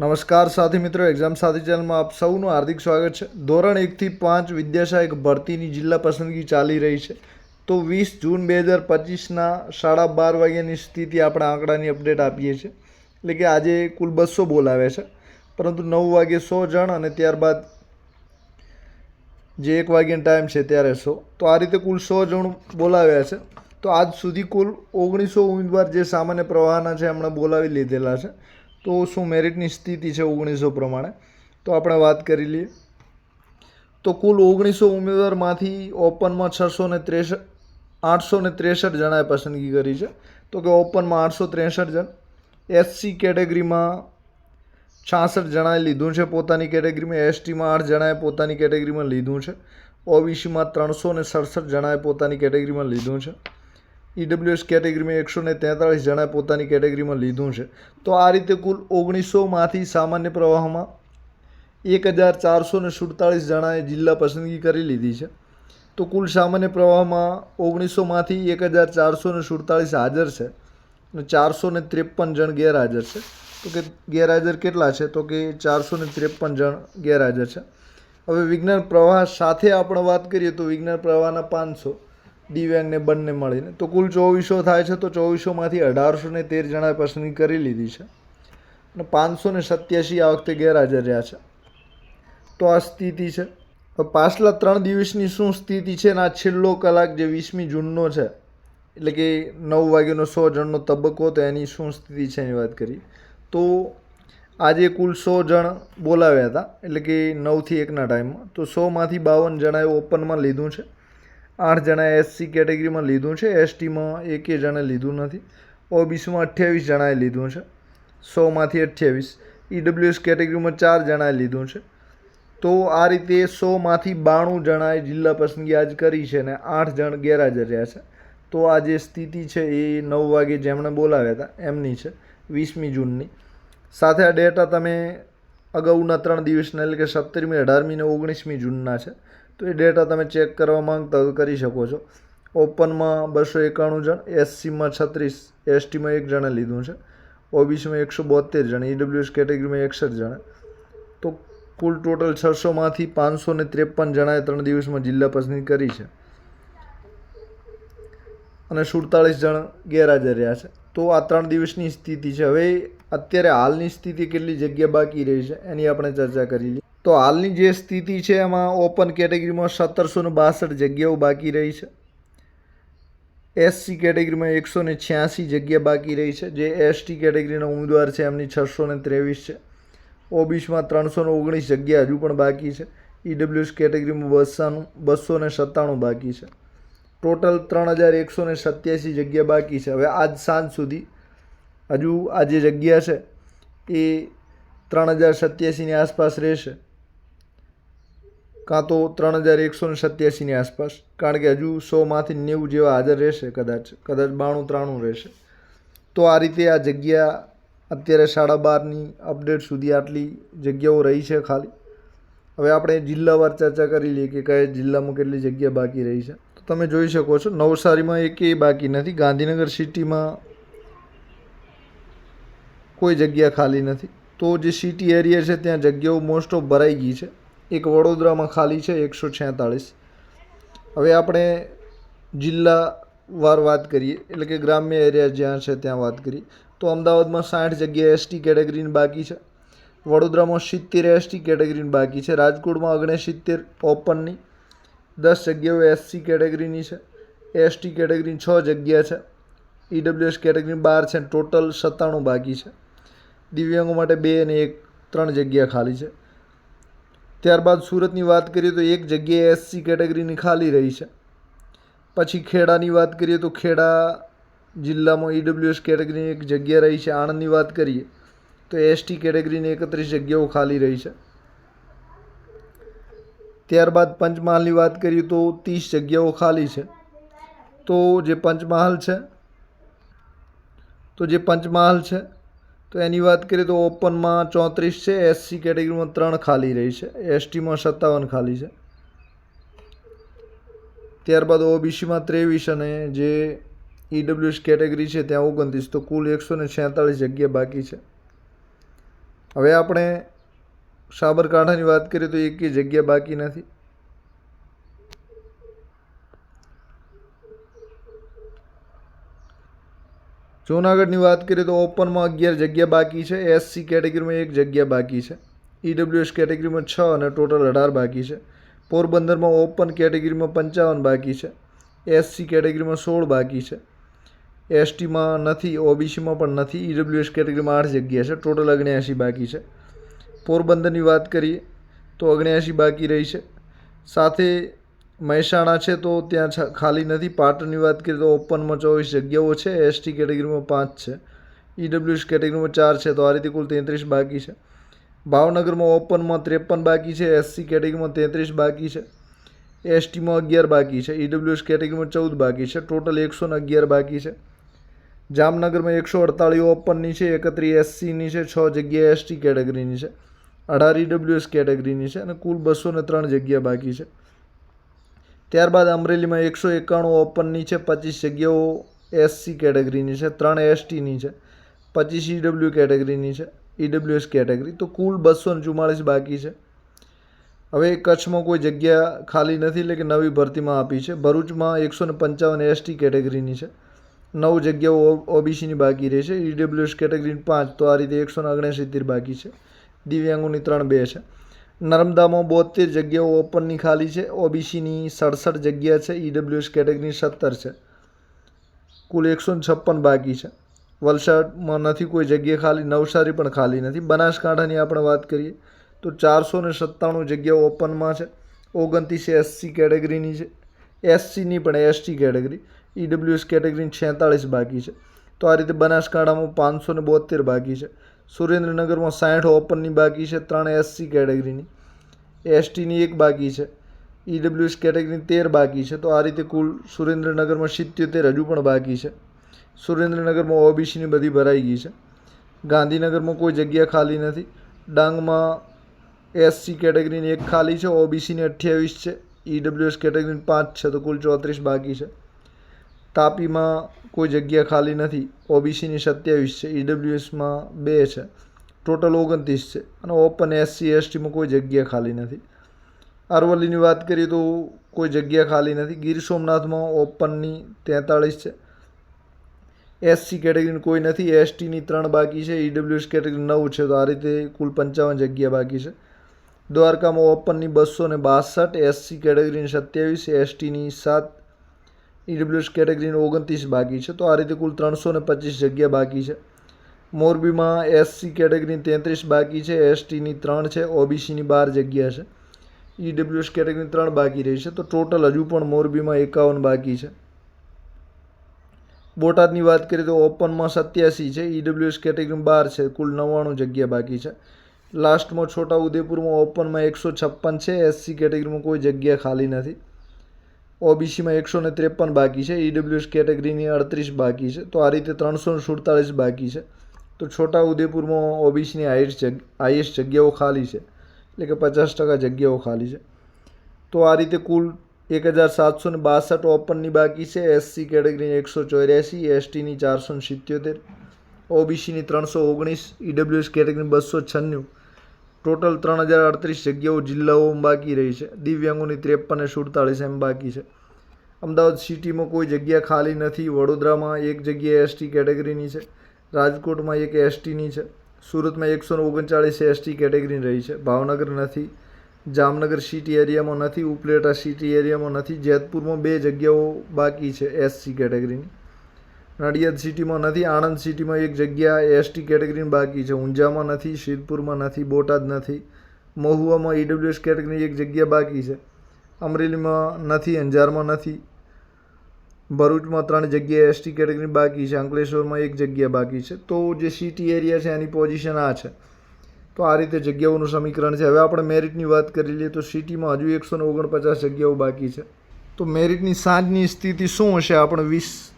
નમસ્કાર સાથી મિત્રો એક્ઝામ સાથી ચેનલમાં આપ સૌનું હાર્દિક સ્વાગત છે. ધોરણ એકથી પાંચ વિદ્યાસહાયક ભરતીની જિલ્લા પસંદગી ચાલી રહી છે. તો વીસ જૂન બે હજાર પચીસના સાડા બાર વાગ્યાની સ્થિતિ આપણે આંકડાની અપડેટ આપીએ છીએ. એટલે કે આજે કુલ બસો બોલાવ્યા છે. પરંતુ નવ વાગે સો જણ અને ત્યારબાદ જે એક વાગ્યાનો ટાઈમ છે ત્યારે સો. તો આ રીતે કુલ સો જણ બોલાવ્યા છે. તો આજ સુધી કુલ ઓગણીસો ઉમેદવાર જે સામાન્ય પ્રવાહના છે એમણે બોલાવી લીધેલા છે. તો શું મેરિટની સ્થિતિ છે ઓગણીસો પ્રમાણે? તો આપણે વાત કરી લઈએ. તો કુલ ઓગણીસો ઉમેદવારમાંથી ઓપનમાં છસો ને ત્રેસઠ આઠસો ને ત્રેસઠ જણાએ પસંદગી કરી છે. તો કે ઓપનમાં આઠસો ત્રેસઠ જણ. એસસી કેટેગરીમાં છાસઠ જણાએ લીધું છે પોતાની કેટેગરીમાં એસટીમાં આઠ જણાએ પોતાની કેટેગરીમાં લીધું છે. ઓબીસીમાં ત્રણસો ને સડસઠ જણાએ પોતાની કેટેગરીમાં લીધું છે. ઈડબ્લ્યુએસ કેટેગરીમાં એકસો ને તેતાળીસ જણાએ પોતાની કેટેગરીમાં લીધું છે. તો આ રીતે કુલ ઓગણીસોમાંથી સામાન્ય પ્રવાહમાં એક હજાર ચારસો ને સુડતાળીસ જણાએ જિલ્લા પસંદગી કરી લીધી છે. તો કુલ સામાન્ય પ્રવાહમાં ઓગણીસોમાંથી એક હજાર ચારસો ને સુડતાળીસ હાજર છે અને ચારસો ને ત્રેપન જણ ગેરહાજર છે. તો કે ગેરહાજર કેટલા છે? તો કે ચારસો ને ત્રેપન જણ ગેરહાજર છે. હવે વિજ્ઞાન પ્રવાહ સાથે આપણે વાત કરીએ તો વિજ્ઞાન પ્રવાહના પાંચસો દિવ્યાંગને બંને મળીને. તો કુલ ચોવીસો થાય છે, તો ચોવીસોમાંથી અઢારસો ને તેર જણાએ પસંદગી કરી લીધી છે. અને પાંચસો ને સત્યાસી આ વખતે ગેરહાજર રહ્યા છે. તો આ સ્થિતિ છે. પાછલા ત્રણ દિવસની શું સ્થિતિ છે ને આ છેલ્લો કલાક જે વીસમી જૂનનો છે, એટલે કે નવ વાગ્યાનો સો જણનો તબક્કો, તો એની શું સ્થિતિ છે એની વાત કરી તો આજે કુલ સો જણ બોલાવ્યા હતા, એટલે કે નવથી એકના ટાઈમમાં તો સોમાંથી બાવન જણાએ ઓપનમાં લીધું છે. આઠ જણાએ એસસી કેટેગરીમાં લીધું છે. એસટીમાં એકે જણે લીધું નથી. ઓબીસીમાં અઠ્યાવીસ જણાએ લીધું છે. સોમાંથી અઠ્યાવીસ. ઈડબ્લ્યુએસ કેટેગરીમાં ચાર જણાએ લીધું છે. તો આ રીતે સોમાંથી બાણું જણાએ જિલ્લા પસંદગી આજ કરી છે અને આઠ જણ ગેરહાજર રહ્યા છે. તો આ જે સ્થિતિ છે એ નવ વાગે જેમણે બોલાવ્યા હતા. એમની છે. વીસમી જૂનની. સાથે આ ડેટા તમે અગાઉના ત્રણ દિવસના એટલે કે સત્તરમી અઢારમી ને ઓગણીસમી જૂનના છે. તો એ ડેટા તમે ચેક કરવા માંગતા તો કરી શકો છો. ઓપનમાં બસો એકાણું જણ એસસીમાં છત્રીસ એસટીમાં એક જણે લીધું છે. ઓબીસીમાં એકસો બોતેર જણ ઈડબ્લ્યુએસ કેટેગરીમાં એકસઠ જણે. તો કુલ ટોટલ છસોમાંથી પાંચસો ને ત્રેપન જણાએ ત્રણ દિવસમાં જિલ્લા પસંદગી કરી છે. અને સુડતાળીસ જણ ગેરહાજર રહ્યા છે. તો આ ત્રણ દિવસની સ્થિતિ છે. હવે અત્યારે હાલની સ્થિતિ કેટલી જગ્યા બાકી રહી છે, એની આપણે ચર્ચા કરી લઈએ. તો હાલની જે સ્થિતિ છે એમાં ઓપન કેટેગરીમાં સત્તરસો ને બાસઠ જગ્યાઓ બાકી રહી છે. એસસી કેટેગરીમાં એકસો ને છ્યાસી જગ્યા બાકી રહી છે. જે એસટી કેટેગરીના ઉમેદવાર છે એમની છસો ને ત્રેવીસ છે. ઓબીસીમાં ત્રણસો ને ઓગણીસ જગ્યા હજુ પણ બાકી છે. ઈડબ્લ્યુએસ કેટેગરીમાં બસાનું બસો ને સત્તાણું બાકી છે. ટોટલ ત્રણ હજાર એકસો ને સત્યાસી જગ્યા બાકી છે. હવે આજ સાંજ સુધી હજુ આ જે જગ્યા છે એ ત્રણ હજાર સત્યાસીની આસપાસ રહેશે. કાં તો ત્રણ હજાર એકસો ને સત્યાસીની આસપાસ, કારણ કે હજુ સોમાંથી નેવું જેવા હાજર રહેશે કદાચ કદાચ બાણું ત્રાણું રહેશે. તો આ રીતે આ જગ્યા અત્યારે સાડા બારની અપડેટ સુધી આટલી જગ્યાઓ રહી છે ખાલી. હવે આપણે જિલ્લાવાર ચર્ચા કરી લઈએ કે કયા જિલ્લામાં કેટલી જગ્યા બાકી રહી છે. તો તમે જોઈ શકો છો, નવસારીમાં એકેય બાકી નથી, ગાંધીનગર સિટીમાં કોઈ જગ્યા ખાલી નથી. તો જે સિટી એરિયા છે, ત્યાં જગ્યાઓ મોસ્ટ ઓફ ભરાઈ ગઈ છે. એક વડોદરામાં ખાલી છે, એકસો છેતાળીસ. હવે આપણે જિલ્લાવાર વાત કરીએ, એટલે કે ગ્રામ્ય એરિયા જ્યાં છે ત્યાં વાત કરીએ. તો અમદાવાદમાં સાઠ જગ્યાએ એસટી કેટેગરીની બાકી છે. વડોદરામાં સિત્તેર એસટી કેટેગરીની બાકી છે. રાજકોટમાં ઓગણસિત્તેર ઓપનની. દસ જગ્યાઓ એસસી કેટેગરીની છે. એસટી કેટેગરીની છ જગ્યા છે. ઈડબ્લ્યુએસ કેટેગરીની બાર છે. ટોટલ સત્તાણું બાકી છે. દિવ્યાંગો માટે બે અને એક, ત્રણ જગ્યા ખાલી છે. ત્યારબાદ સુરતની વાત કરીએ તો એક જગ્યાએ એસસી કેટેગરીની ખાલી રહી છે. પછી ખેડાની વાત કરીએ તો ખેડા જિલ્લામાં ઈડબ્લ્યુએસ કેટેગરીની એક જગ્યા રહી છે. આણંદની વાત કરીએ તો એસટી કેટેગરીની એકત્રીસ જગ્યાઓ ખાલી રહી છે. ત્યારબાદ પંચમહાલની વાત કરીએ તો ત્રીસ જગ્યાઓ ખાલી છે. તો જે પંચમહાલ છે, તો જે પંચમહાલ છે તો એની વાત કરીએ તો ઓપનમાં ચોત્રીસ છે એસસી કેટેગરીમાં ત્રણ ખાલી રહી છે એસટીમાં સત્તાવન ખાલી છે. ત્યારબાદ ઓબીસીમાં ત્રેવીસ અને જે ઈડબ્લ્યુએસ કેટેગરી છે ત્યાં ઓગણત્રીસ, તો કુલ એકસો ને છેતાળીસ જગ્યા બાકી છે. હવે આપણે સાબરકાંઠાની વાત કરીએ તો એકેય જગ્યા બાકી નથી. જૂનાગઢની વાત કરીએ તો ઓપનમાં અગિયાર જગ્યા બાકી છે. એસસી કેટેગરીમાં એક જગ્યા બાકી છે. ઈડબ્લ્યુએસ કેટેગરીમાં છ અને ટોટલ અઢાર બાકી છે. પોરબંદરમાં ઓપન કેટેગરીમાં પંચાવન બાકી છે. એસસી કેટેગરીમાં સોળ બાકી છે. એસટીમાં નથી ઓબીસીમાં પણ નથી. ઈડબ્લ્યુએસ કેટેગરીમાં આઠ જગ્યા છે. ટોટલ ઓગણ્યાસી બાકી છે. પોરબંદરની વાત કરીએ તો ઓગણ્યાસી બાકી રહી છે. સાથે મહેસાણા છે તો ત્યાં ખાલી નથી. પાટણની વાત કરીએ તો ઓપનમાં ચોવીસ જગ્યાઓ છે. એસટી કેટેગરીમાં પાંચ છે. ઈડબ્લ્યુએસ કેટેગરીમાં ચાર છે. તો આ રીતે કુલ તેત્રીસ બાકી છે. ભાવનગરમાં ઓપનમાં ત્રેપન બાકી છે. એસસી કેટેગરીમાં તેત્રીસ બાકી છે. એસટીમાં અગિયાર બાકી છે. ઈડબ્લ્યુએસ કેટેગરીમાં ચૌદ બાકી છે. ટોટલ એકસો ને અગિયાર બાકી છે. જામનગરમાં એકસો અડતાળીસ ઓપનની છે. એકત્રીસ એસસીની છે. છ જગ્યા એસટી કેટેગરીની છે. અઢાર ઈડબ્લ્યુએસ કેટેગરીની છે અને કુલ બસો ને ત્રણ જગ્યા બાકી છે. ત્યારબાદ અમરેલીમાં એકસો એકાણું ઓપનની છે, પચીસ જગ્યાઓ એસસી કેટેગરીની છે, ત્રણ એસટીની છે, પચીસ ઈડબ્લ્યુ કેટેગરીની છે ઈડબ્લ્યુએસ કેટેગરી. તો કુલ બસો ચુમ્માળીસ બાકી છે. હવે કચ્છમાં કોઈ જગ્યા ખાલી નથી, એટલે કે નવી ભરતીમાં આપી છે. ભરૂચમાં એકસો ને પંચાવન એસટી કેટેગરીની છે. નવ જગ્યાઓ ઓબીસીની બાકી રહેશે ઈડબ્લ્યુએસ કેટેગરીની પાંચ, તો આ રીતે એકસો ઓગણસિત્તેર બાકી છે. દિવ્યાંગોની ત્રણ બે છે. નર્મદામાં બોતેર જગ્યાઓ ઓપનની ખાલી છે. ઓબીસીની સડસઠ જગ્યા છે. ઈડબ્લ્યુએસ કેટેગરીની સત્તર છે. કુલ એકસો છપ્પન બાકી છે. વલસાડમાં નથી કોઈ જગ્યા ખાલી, નવસારી પણ ખાલી નથી. બનાસકાંઠાની આપણે વાત કરીએ તો ચારસો ને સત્તાણું જગ્યાઓ ઓપનમાં છે. ઓગણત્રીસ એસસી કેટેગરીની છે. એસસીની પણ એસટી કેટેગરી ઈડબ્લ્યુએસ કેટેગરીની છેતાળીસ બાકી છે. તો આ રીતે બનાસકાંઠામાં પાંચસો ને બોતેર બાકી છે. સુરેન્દ્રનગરમાં સાઠ ઓપનની બાકી છે, ત્રણ એસસી કેટેગરીની. એસટીની એક બાકી છે, ઈડબ્લ્યુએસ કેટેગરીની તેર બાકી છે. તો આ રીતે કુલ સુરેન્દ્રનગરમાં સિત્યોતેર હજુ પણ બાકી છે. સુરેન્દ્રનગરમાં ઓબીસીની બધી ભરાઈ ગઈ છે. ગાંધીનગરમાં કોઈ જગ્યા ખાલી નથી. ડાંગમાં એસસી કેટેગરીની એક ખાલી છે, ઓબીસીની અઠ્યાવીસ છે, ઈડબ્લ્યુએસ કેટેગરીની પાંચ છે. તો કુલ ચોત્રીસ બાકી છે. તાપીમાં કોઈ જગ્યા ખાલી નથી. ઓબીસીની સત્યાવીસ છે. ઈડબ્લ્યુએસમાં બે છે. ટોટલ ઓગણત્રીસ છે. અને ઓપન એસસી, એસટીમાં કોઈ જગ્યા ખાલી નથી. અરવલ્લીની વાત કરીએ તો કોઈ જગ્યા ખાલી નથી. ગીર સોમનાથમાં ઓપનની તેતાળીસ છે. એસસી કેટેગરીની કોઈ નથી. એસટીની ત્રણ બાકી છે. ઈડબ્લ્યુએસ કેટેગરી નવ છે. તો આ રીતે કુલ પંચાવન જગ્યા બાકી છે. દ્વારકામાં ઓપનની બસો ને બાસઠ, એસસી કેટેગરીની સત્યાવીસ, એસટીની સાત ઈડબ્લ્યુએસ કેટેગરીની ઓગણત્રીસ બાકી છે. તો આ રીતે કુલ ત્રણસો ને પચીસ જગ્યા બાકી છે. મોરબીમાં એસસી કેટેગરીની તેત્રીસ બાકી છે. એસટીની ત્રણ છે. ઓબીસીની બાર જગ્યા છે. ઈડબ્લ્યુએસ કેટેગરીની ત્રણ બાકી રહી છે. તો ટોટલ હજુ પણ મોરબીમાં એકાવન બાકી છે. બોટાદની વાત કરીએ તો ઓપનમાં સત્યાસી છે. ઈડબ્લ્યુએસ કેટેગરીમાં બાર છે. કુલ નવ્વાણું જગ્યા બાકી છે. લાસ્ટમાં છોટા ઉદેપુરમાં ઓપનમાં એકસો છપ્પન છે. એસસી કેટેગરીમાં કોઈ જગ્યા ખાલી નથી. ઓબીસીમાં એકસો ને ત્રેપન બાકી છે, ઈડબ્લ્યુએસ કેટેગરીની અડત્રીસ બાકી છે, તો આ રીતે ત્રણસો ને સુડતાળીસ બાકી છે. તો છોટા ઉદેપુરમાં ઓબીસીની હાઈએસ્ટ જગ, હાઈએસ્ટ જગ્યાઓ ખાલી છે, એટલે કે પચાસ ટકા જગ્યાઓ ખાલી છે. તો આ રીતે કુલ એક હજાર સાતસો ને બાસઠ ઓપનની બાકી છે, એસસી કેટેગરીની એકસો ચોર્યાસી, એસટીની ચારસો ને સિત્યોતેર, ઓબીસીની ત્રણસો ઓગણીસ, ઈડબ્લ્યુએસ કેટેગરીની બસો છન્નું ટોટલ ત્રણ હજાર અડત્રીસ જગ્યાઓ જિલ્લાઓમાં બાકી રહી છે. દિવ્યાંગોની ત્રેપન સુડતાળીસ એમ બાકી છે. અમદાવાદ સિટીમાં કોઈ જગ્યા ખાલી નથી, વડોદરામાં એક જગ્યા એસટી કેટેગરીની છે, રાજકોટમાં એક એસટીની છે, સુરતમાં એકસો ઓગણચાળીસ એસટી કેટેગરી રહી છે, ભાવનગર નથી, જામનગર સિટી એરિયામાં નથી, ઉપલેટા સિટી એરિયામાં નથી, જેતપુરમાં બે જગ્યાઓ બાકી છે એસસી કેટેગરીની. નડિયાદ સિટીમાં નથી, આણંદ સિટીમાં એક જગ્યા એસટી કેટેગરીની બાકી છે. ઊંઝામાં નથી, શિરપુરમાં નથી, બોટાદ નથી, મહુવામાં ઈડબ્લ્યુએસ કેટેગરીની એક જગ્યા બાકી છે. અમરેલીમાં નથી, અંજારમાં નથી, ભરૂચમાં ત્રણ જગ્યાએ એસટી કેટેગરી બાકી છે, અંકલેશ્વરમાં એક જગ્યા બાકી છે. તો જે સિટી એરિયા છે, એની પોઝિશન આ છે. તો આ રીતે જગ્યાઓનું સમીકરણ છે. હવે આપણે મેરિટની વાત કરી લઈએ તો સિટીમાં હજુ એકસો ઓગણપચાસ જગ્યાઓ બાકી છે. તો મેરિટની સાંજની સ્થિતિ શું હશે? આપણે વીસ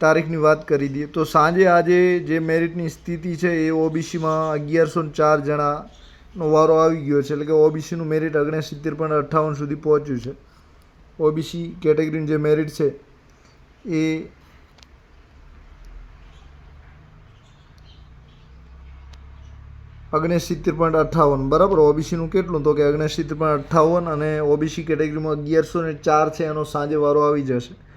તારીખની વાત કરી દઈએ. તો સાંજે આજે જે મેરિટની સ્થિતિ છે એ ઓબીસીમાં અગિયારસો ચાર જણાનો વારો આવી ગયો છે. એટલે કે ઓબીસીનું મેરિટ ઓગણસિત્તેર પોઈન્ટ અઠ્ઠાવન સુધી પહોંચ્યું છે. ઓબીસી કેટેગરીનું જે મેરિટ છે એ ઓગણસિત્તેર પોઈન્ટ અઠ્ઠાવન. બરાબર? ઓબીસીનું કેટલું? તો કે ઓગણસિત્તેર પોઈન્ટ અઠ્ઠાવન અને ઓબીસી કેટેગરીમાં અગિયારસો ને ચાર છે એનો સાંજે વારો આવી જશે.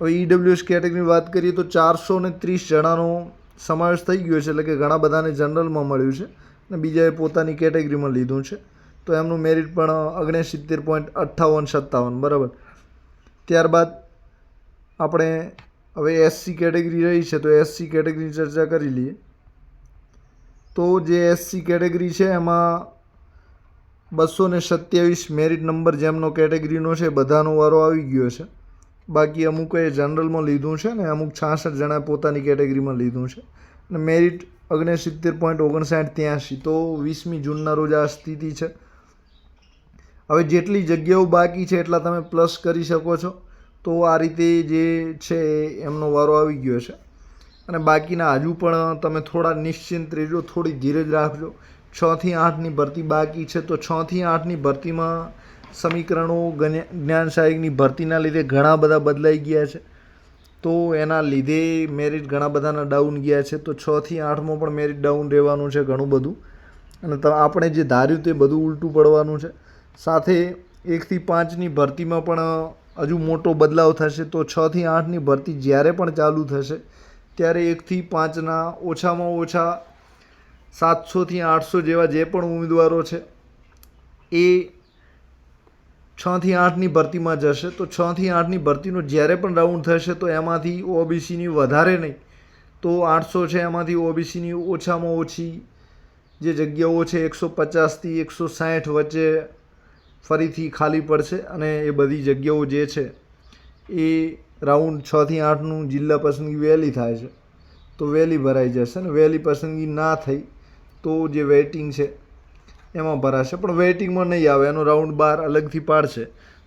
હવે ઈડબ્લ્યુએસ કેટેગરીની વાત કરીએ તો ચારસો ને ત્રીસ જણાનો સમાવેશ થઈ ગયો છે, એટલે કે ઘણા બધાને જનરલમાં મળ્યું છે અને બીજાએ પોતાની કેટેગરીમાં લીધું છે. તો એમનું મેરિટ પણ ઓગણસિત્તેર પોઈન્ટ અઠ્ઠાવન સત્તાવન, બરાબર. ત્યારબાદ આપણે હવે એસસી કેટેગરી રહી છે, તો એસસી કેટેગરીની ચર્ચા કરી લઈએ. તો જે એસસી કેટેગરી છે, એમાં બસો ને સત્યાવીસ મેરિટ નંબર જેમનો કેટેગરીનો છે બધાનો વારો આવી ગયો છે. બાકી અમુકે જનરલમાં લીધું છે ને, અમુક છાસઠ જણા પોતાની કેટેગરીમાં લીધું છે. અને મેરિટ ઓગણસિત્તેર પોઈન્ટ ઓગણસાઠ ત્યાંસી, તો વીસમી જૂનના રોજ આ સ્થિતિ છે. હવે જેટલી જગ્યાઓ બાકી છે એટલા તમે પ્લસ કરી શકો છો. તો આ રીતે જે છે એમનો વારો આવી ગયો છે. અને બાકીના હજુ પણ તમે થોડા નિશ્ચિંત રહેજો, થોડી ધીરજ રાખજો. છથી આઠની ભરતી બાકી છે, તો છથી આઠની ભરતીમાં સમીકરણો જ્ઞા- જ્ઞાન સહાયકની ભરતીના લીધે ઘણા બધા બદલાઈ ગયા છે. તો એના લીધે મેરિટ ઘણા બધાના ડાઉન ગયા છે. તો છથી આઠમાં પણ મેરિટ ડાઉન રહેવાનું છે ઘણું બધું. અને આપણે જે ધાર્યું તે બધું ઉલટું પડવાનું છે. સાથે એકથી પાંચની ભરતીમાં પણ હજુ મોટો બદલાવ થશે. તો છથી આઠની ભરતી જ્યારે પણ ચાલુ થશે, ત્યારે એકથી પાંચના ઓછામાં ઓછા સાતસોથી આઠસો જેવા જે પણ ઉમેદવારો છે, એ છથી આઠની ભરતીમાં જશે, તો છથી આઠની ભરતીનો જ્યારે પણ રાઉન્ડ થશે, તો એમાંથી ઓબીસીની વધારે નહીં. તો આઠસો છે એમાંથી ઓબીસીની ઓછામાં ઓછી જે જગ્યાઓ છે, એકસો પચાસથી એકસો સાઠ વચ્ચે ફરીથી ખાલી પડશે અને એ બધી જગ્યાઓ જે છે, એ રાઉન્ડ છથી આઠનું જિલ્લા પસંદગી વહેલી થાય છે. તો વહેલી ભરાઈ જશે ને વહેલી પસંદગી ના થઈ, તો જે વેઇટિંગ છે એમાં ભરાશે પણ વેઇટિંગમાં નહીં આવે, એનો રાઉન્ડ બાર અલગથી પાડશે.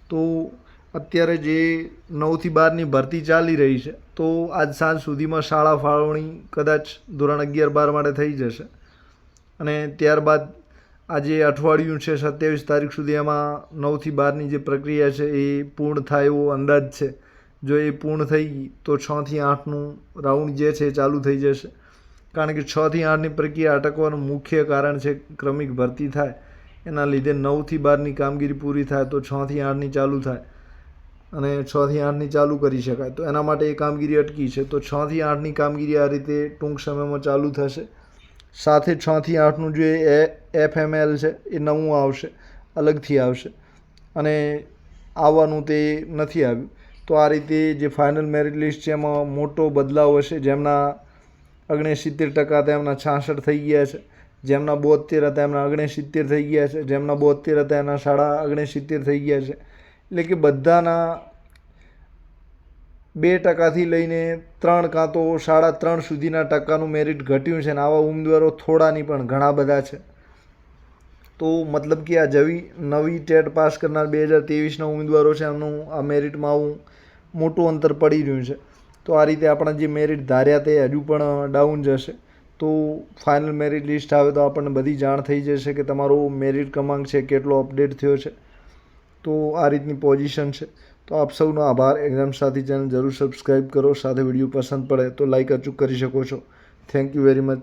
તો અત્યારે જે નવથી બારની ભરતી ચાલી રહી છે, તો આજ સાંજ સુધીમાં શાળા ફાળવણી કદાચ ધોરણ અગિયાર બાર માટે થઈ જશે. અને ત્યારબાદ આજે અઠવાડિયું છે, સત્યાવીસ તારીખ સુધી એમાં નવથી બારની જે પ્રક્રિયા છે, એ પૂર્ણ થાય એવો અંદાજ છે. જો એ પૂર્ણ થઈ, તો છથી આઠનું રાઉન્ડ જે છે, એ ચાલુ થઈ જશે. કારણ કે છથી આઠની પ્રક્રિયા અટકવાનું મુખ્ય કારણ છે ક્રમિક ભરતી થાય. એના લીધે નવથી બારની કામગીરી પૂરી થાય તો છથી આઠની ચાલુ થાય અને છથી આઠની ચાલુ કરી શકાય. તો એના માટે એ કામગીરી અટકી છે. તો છથી આઠની કામગીરી આ રીતે ટૂંક સમયમાં ચાલુ થશે. સાથે છથી આઠનું જે એફ એમ એલ છે એ નવું આવશે, અલગથી આવશે અને આવવાનું તે નથી આવ્યું. તો આ રીતે જે ફાઇનલ મેરિટ લિસ્ટ છે એમાં મોટો બદલાવ હશે જેમના ઓગણસિત્તેર ટકા તેમના છાસઠ થઈ ગયા છે. જેમના બોતેર હતા એમના ઓગણસિત્તેર થઈ ગયા છે. જેમના બોતેર હતા એના સાડા ઓગણસિત્તેર થઈ ગયા છે. એટલે કે બધાના બે ટકાથી લઈને ત્રણ કાં તો સાડા ત્રણ સુધીના ટકાનું મેરિટ ઘટ્યું છે અને આવા ઉમેદવારો થોડા નહીં પણ ઘણા બધા છે. તો મતલબ કે આ જવી નવી ટેટ પાસ કરનાર બે હજાર ત્રેવીસના ઉમેદવારો છે એમનું આ મેરિટમાં આવું મોટું અંતર પડી રહ્યું છે. તો આ રીતે આપણા જે મેરિટ ધાર્યા તે હજુ પણ ડાઉન જશે. તો ફાઇનલ મેરિટ લિસ્ટ આવે તો આપણને બધી જાણ થઈ જશે કે તમારો મેરિટ ક્રમાંક છે, કેટલો અપડેટ થયો છે. તો આ રીતની પોઝિશન છે. તો આપ સૌનો આભાર. એક્ઝામ સાથી ચેનલ જરૂર સબસ્ક્રાઈબ કરો. સાથે વીડિયો પસંદ પડે તો લાઇક અચૂક કરી શકો છો. Thank you very much